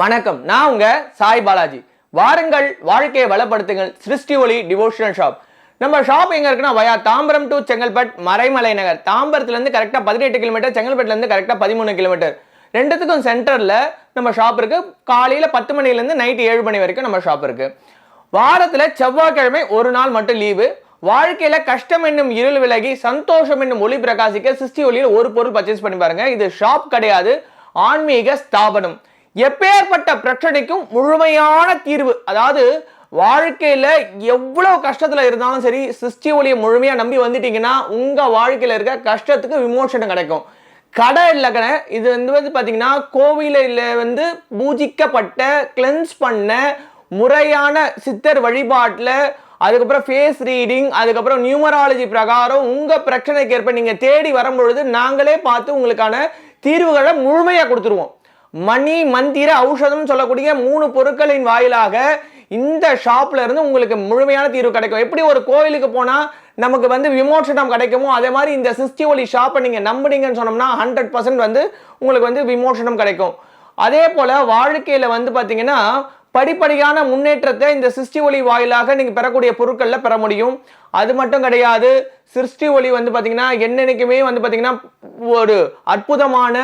வணக்கம். நான் உங்க சாய் பாலாஜி. வாருங்கள் வாழ்க்கையை வளப்படுத்துங்கள். சிருஷ்டி ஒளி டிவோஷனல் ஷாப் நம்ம ஷாப் எங்க இருக்குன்னா வயா தாம்பரம் டு செங்கல்பட் மறைமலை நகர். தாம்பரத்துல இருந்து கரெக்டா பதினெட்டு கிலோமீட்டர் செங்கல்பட்டுல இருந்து கரெக்டா பதிமூணு கிலோமீட்டர் ரெண்டுத்துக்கும் சென்டர்ல நம்ம ஷாப் இருக்கு. காலையில பத்து மணிலேருந்து நைட்டு நைட் ஏழு மணி வரைக்கும் நம்ம ஷாப் இருக்கு. வாரத்துல செவ்வாய்க்கிழமை ஒரு நாள் மட்டும் லீவு வாழ்க்கையில கஷ்டம் என்னும் இருள் விலகி சந்தோஷம் என்னும் ஒளி பிரகாசிக்க சிருஷ்டி ஒளியில் ஒரு பொருள் பர்ச்சேஸ் பண்ணி பாருங்க. இது ஷாப் கிடையாது. ஆன்மீக ஸ்தாபனம். எப்பேற்பட்ட பிரச்சனைக்கும் முழுமையான தீர்வு. அதாவது வாழ்க்கையில் எவ்வளோ கஷ்டத்தில் இருந்தாலும் சரி சிருஷ்டி ஒளியை முழுமையாக நம்பி வந்துட்டீங்கன்னா உங்கள் வாழ்க்கையில் இருக்க கஷ்டத்துக்கு விமோசனம் கிடைக்கும். கடை இல்லைக்கன இது வந்து வந்து பார்த்தீங்கன்னா கோவிலில் வந்து பூஜிக்கப்பட்ட கிளென்ஸ் பண்ண முறையான சித்தர் வழிபாட்டில் அதுக்கப்புறம் ஃபேஸ் ரீடிங் அதுக்கப்புறம் நியூமராலஜி பிரகாரம் உங்கள் பிரச்சனைக்கு ஏற்ப நீங்கள் தேடி வரும்பொழுது நாங்களே பார்த்து உங்களுக்கான தீர்வுகளை முழுமையாக கொடுத்துருவோம். மணி மந்திர ஔஷதம் சொல்லக்கூடிய மூணு பொருட்களின் வாயிலாக இந்த ஷாப்ல இருந்து உங்களுக்கு முழுமையான தீர்வு கிடைக்கும். எப்படி ஒரு கோயிலுக்கு போனால் நமக்கு வந்து விமோசனம் கிடைக்குமோ அதே மாதிரி இந்த சிஸ்டி ஒலி ஷாப்பை நீங்கள் நம்புனீங்கன்னு சொன்னோம்னா ஹண்ட்ரட் பர்சன்ட் வந்து உங்களுக்கு வந்து விமோசனம் கிடைக்கும். அதே போல் வாழ்க்கையில் வந்து பார்த்தீங்கன்னா படிப்படியான முன்னேற்றத்தை இந்த சிருஷ்டி ஒளி வாயிலாக நீங்கள் பெறக்கூடிய பொருட்களில் பெற முடியும். அது மட்டும் கிடையாது சிருஷ்டி ஒளி வந்து பார்த்தீங்கன்னா என்னென்னைக்குமே வந்து பார்த்தீங்கன்னா ஒரு அற்புதமான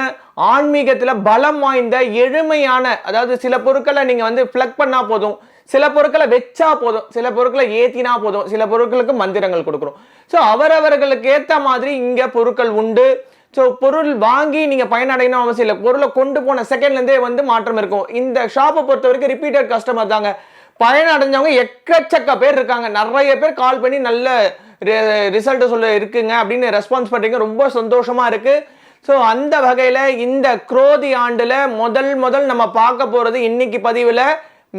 ஆன்மீகத்தில் பலம் வாய்ந்த எளிமையான அதாவது சில பொருட்களை நீங்கள் வந்து ஃப்ளக் பண்ணால் போதும் சில பொருட்களை வச்சா போதும் சில பொருட்களை ஏத்தினா போதும் சில பொருட்களுக்கு மந்திரங்கள் கொடுக்குறோம் ஸோ அவரவர்களுக்கு ஏற்ற மாதிரி இங்கே பொருட்கள் உண்டு. ஸோ பொருள் வாங்கி நீங்கள் பயனடையணும் அவசியம் இல்லை. பொருளை கொண்டு போன செகண்ட்லேருந்தே வந்து மாற்றம் இருக்கும். இந்த ஷாப்பை பொறுத்த வரைக்கும் ரிப்பீட்டட் கஸ்டமர் தாங்க. பயன் அடைஞ்சவங்க எக்கச்சக்க பேர் இருக்காங்க. நிறைய பேர் கால் பண்ணி நல்ல ரிசல்ட்டு சொல்ல இருக்குங்க அப்படின்னு ரெஸ்பான்ஸ் பண்ணுறீங்க ரொம்ப சந்தோஷமாக இருக்குது ஸோ அந்த வகையில் இந்த குரோதி ஆண்டில் முதல் முதல் நம்ம பார்க்க போகிறது இன்னைக்கு பதிவில்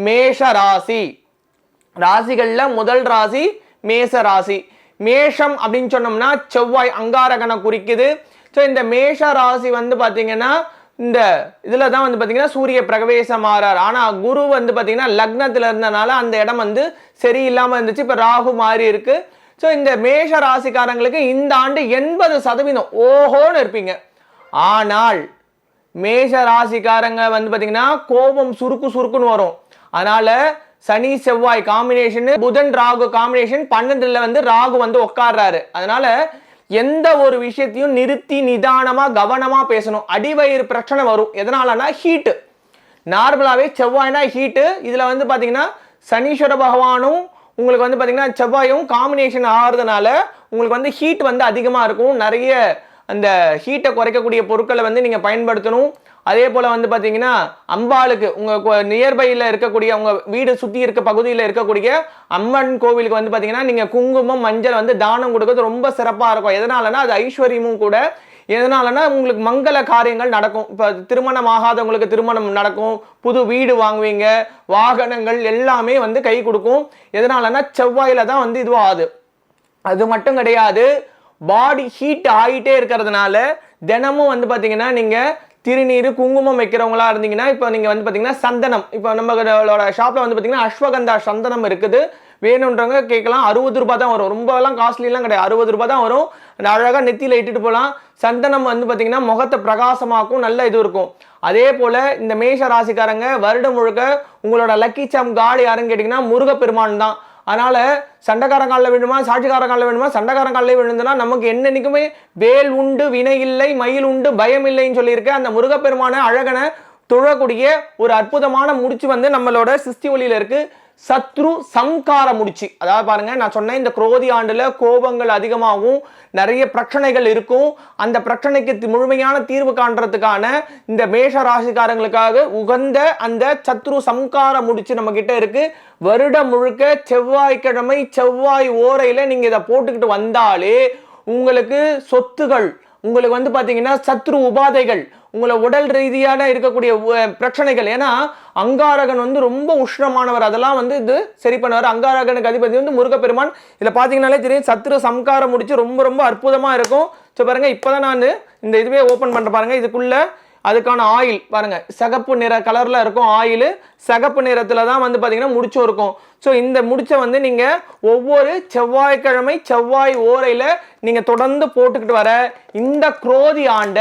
மேஷ ராசி. ராசிகளில் முதல் ராசி மேச ராசி. மேஷம் அப்படின்னு சொன்னோம்னா செவ்வாய் அங்காரகனை குறிக்குது. ஸோ இந்த மேஷ ராசி வந்து பார்த்தீங்கன்னா இந்த இதில் தான் வந்து பார்த்தீங்கன்னா சூரிய பிரவேசம் ஆறார் ஆனால் குரு வந்து பார்த்தீங்கன்னா லக்னத்தில் இருந்தனால அந்த இடம் வந்து சரியில்லாமல் இருந்துச்சு. இப்போ ராகு மாறி இருக்கு. ஸோ இந்த மேஷ ராசிக்காரங்களுக்கு இந்த ஆண்டு எண்பது சதவீதம் ஓஹோன்னு இருப்பீங்க. ஆனால் மேஷ ராசிக்காரங்க வந்து பார்த்தீங்கன்னா கோபம் சுருக்கு சுருக்குன்னு வரும். அதனால சனி செவ்வாய் காம்பினேஷன் புதன் ராகு காம்பினேஷன் பன்னெண்டுல வந்து ராகு வந்து உட்கார்றாரு. அதனால எந்த ஒரு விஷயத்தையும் நிறுத்தி நிதானமாக கவனமாக பேசணும். அடிவயிறு பிரச்சனை வரும். எதனாலனா ஹீட்டு நார்மலாகவே செவ்வாய்னா ஹீட்டு இதில் வந்து பார்த்தீங்கன்னா சனீஸ்வர பகவானும் உங்களுக்கு வந்து பார்த்தீங்கன்னா செவ்வாயும் காம்பினேஷன் ஆகிறதுனால உங்களுக்கு வந்து ஹீட் வந்து அதிகமாக இருக்கும். நிறைய அந்த ஹீட்டை குறைக்கக்கூடிய பொருட்களை வந்து நீங்கள் பயன்படுத்தணும். அதே போல் வந்து பார்த்தீங்கன்னா அம்பாளுக்கு உங்கள் நியர்பையில் இருக்கக்கூடிய உங்கள் வீடு சுற்றி இருக்க பகுதியில் இருக்கக்கூடிய அம்மன் கோவிலுக்கு வந்து பார்த்தீங்கன்னா நீங்கள் குங்குமம் மஞ்சள் வந்து தானம் கொடுக்கறது ரொம்ப சிறப்பாக இருக்கும். எதனாலனா அது ஐஸ்வர்யமும் கூட. எதனாலனா உங்களுக்கு மங்கள காரியங்கள் நடக்கும். இப்போ திருமணம் ஆகாதவங்களுக்கு திருமணம் நடக்கும். புது வீடு வாங்குவீங்க. வாகனங்கள் எல்லாமே வந்து கை கொடுக்கும். எதனாலனா செவ்வாயில் தான் வந்து இதுவாகுது. அது மட்டும் கிடையாது. பாடி ஹீட் ஆகிட்டே இருக்கிறதுனால தினமும் வந்து பார்த்தீங்கன்னா நீங்கள் திருநீர் குங்குமம் வைக்கிறவங்களா இருந்தீங்கன்னா இப்போ நீங்கள் வந்து பார்த்தீங்கன்னா சந்தனம். இப்போ நம்மளோட ஷாப்பில் வந்து பார்த்தீங்கன்னா அஸ்வகந்தா சந்தனம் இருக்குது. வேணுன்றவங்க கேட்கலாம். அறுபது ரூபாய் தான் வரும். ரொம்பலாம் காஸ்ட்லிலாம் கிடையாது. அறுபது ரூபாய் தான் வரும். அழகாக நெத்தியில் இட்டுட்டு போகலாம். சந்தனம் வந்து பார்த்தீங்கன்னா முகத்தை பிரகாசமாக்கும் நல்ல இது இருக்கும். அதே போல் இந்த மேஷ ராசிக்காரங்க வருடம் முழுக்க உங்களோட லக்கி சாம் காடு யாருன்னு கேட்டிங்கன்னா முருகப்பெருமான் தான். அதனால சண்டைக்காரங்காலில் விழுமா சாட்சிக்காரங்காலில் விழுமா சண்டைக்காரங்காலில் விழுந்துன்னா நமக்கு என்னன்னைக்குமே வேல் உண்டு வினை இல்லை மயில் உண்டு பயம் இல்லைன்னு சொல்லியிருக்க அந்த முருகப்பெருமான அழகனை தொழக்கூடிய ஒரு அற்புதமான முடிச்சு வந்து நம்மளோட சிஸ்டி ஒளியில் இருக்குது சத்ரு சம்கார முடிச்சு. அதாவது பாருங்க நான் சொன்னேன் இந்த குரோதி ஆண்டுல கோபங்கள் அதிகமாகும் நிறைய பிரச்சனைகள் இருக்கும். அந்த பிரச்சனைக்கு தி- முழுமையான தீர்வு காண்றதுக்கான இந்த மேஷ ராசிக்காரங்களுக்காக உகந்த அந்த சத்ரு சம்கார முடிச்சு நம்ம கிட்ட இருக்கு. வருடம் முழுக்க செவ்வாய்க்கிழமை செவ்வாய் ஓரையில நீங்க இதை போட்டுக்கிட்டு வந்தாலே உங்களுக்கு சொத்துகள் உங்களுக்கு வந்து பார்த்தீங்கன்னா சத்ரு உபாதைகள் உங்களை உடல் ரீதியான இருக்கக்கூடிய பிரச்சனைகள். ஏன்னா அங்காரகன் வந்து ரொம்ப உஷ்ணமானவர். அதெல்லாம் வந்து இது சரி பண்ணுவார். அங்காரகனுக்கு அதிபதி வந்து முருகப்பெருமான். இதில் பார்த்தீங்கன்னாலே தெரியும் சத்ரு சம்காரம் முடிச்சு ரொம்ப ரொம்ப அற்புதமாக இருக்கும். ஸோ பாருங்கள் இப்போ தான் நான் இந்த இதுவே ஓப்பன் பண்ணுற பாருங்கள் இதுக்குள்ளே அதுக்கான ஆயில் பாருங்க சிகப்பு நிற கலரில் இருக்கும் ஆயில் சிகப்பு நிறத்தில் தான் வந்து பார்த்திங்கன்னா முடிச்சும் இருக்கும். ஸோ இந்த முடிச்சை வந்து நீங்கள் ஒவ்வொரு செவ்வாய்க்கிழமை செவ்வாய் ஓரையில் நீங்கள் தொடர்ந்து போட்டுக்கிட்டு வர இந்த குரோதி ஆண்ட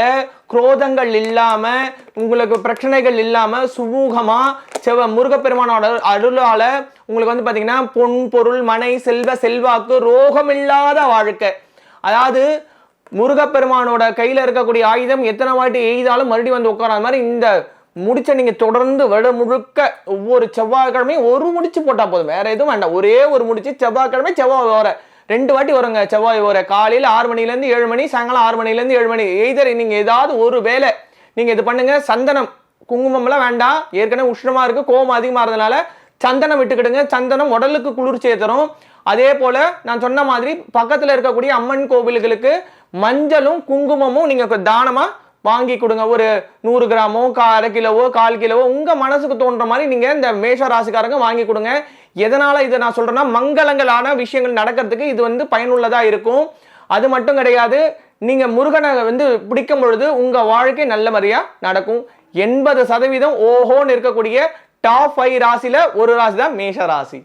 குரோதங்கள் இல்லாமல் உங்களுக்கு பிரச்சனைகள் இல்லாமல் சுமூகமாக செவ முருகப்பெருமானோட அருளால் உங்களுக்கு வந்து பார்த்திங்கன்னா பொன் பொருள் மனை செல்வ செல்வாக்கு ரோகம் இல்லாத வாழ்க்கை. அதாவது முருகப்பெருமானோட கையில் இருக்கக்கூடிய ஆயுதம் எத்தனை வாட்டி எய்தாலும் மறுபடியும் வந்து உட்காராத மாதிரி இந்த முடிச்சை நீங்கள் தொடர்ந்து விட முழுக்க ஒவ்வொரு செவ்வாய்க்கிழமையும் ஒரு முடிச்சு போட்டால் போதும். வேற எதுவும் வேண்டாம். ஒரே ஒரு முடிச்சு செவ்வாய்க்கிழமை செவ்வாய் ஓர. ரெண்டு வாட்டி வருங்க செவ்வாய் ஓர. காலையில் ஆறு மணிலேருந்து ஏழு மணி சாயங்காலம் ஆறு மணிலேருந்து ஏழு மணி. எய்தர் நீங்கள் ஏதாவது ஒரு வேலை நீங்கள் இது பண்ணுங்க. சந்தனம் குங்குமம்லாம் வேண்டாம். ஏற்கனவே உஷ்ணமாக இருக்குது கோவம் அதிகமாக இருந்தனால சந்தனம் விட்டுக்கிடுங்க. சந்தனம் உடலுக்கு குளிர்ச்சியை தரும். அதே போல் நான் சொன்ன மாதிரி பக்கத்தில் இருக்கக்கூடிய அம்மன் கோவில்களுக்கு மஞ்சளும் குங்குமமும் நீங்கள் தானமாக வாங்கி கொடுங்க. ஒரு நூறு கிராமோ கா அரை கிலோவோ கால் கிலோவோ உங்கள் மனசுக்கு தோன்ற மாதிரி நீங்கள் இந்த மேஷ ராசிக்காரங்க வாங்கி கொடுங்க. எதனால் இதை நான் சொல்கிறேன்னா மங்களங்களான விஷயங்கள் நடக்கிறதுக்கு இது வந்து பயனுள்ளதாக இருக்கும். அது மட்டும் கிடையாது நீங்கள் முருகனை வந்து பிடிக்கும் பொழுது உங்கள் வாழ்க்கை நல்ல மாதிரியாக நடக்கும். எண்பது சதவீதம் ஓஹோன்னு இருக்கக்கூடிய டாப் ஃபைவ் ராசியில் ஒரு ராசி தான் மேஷ ராசி.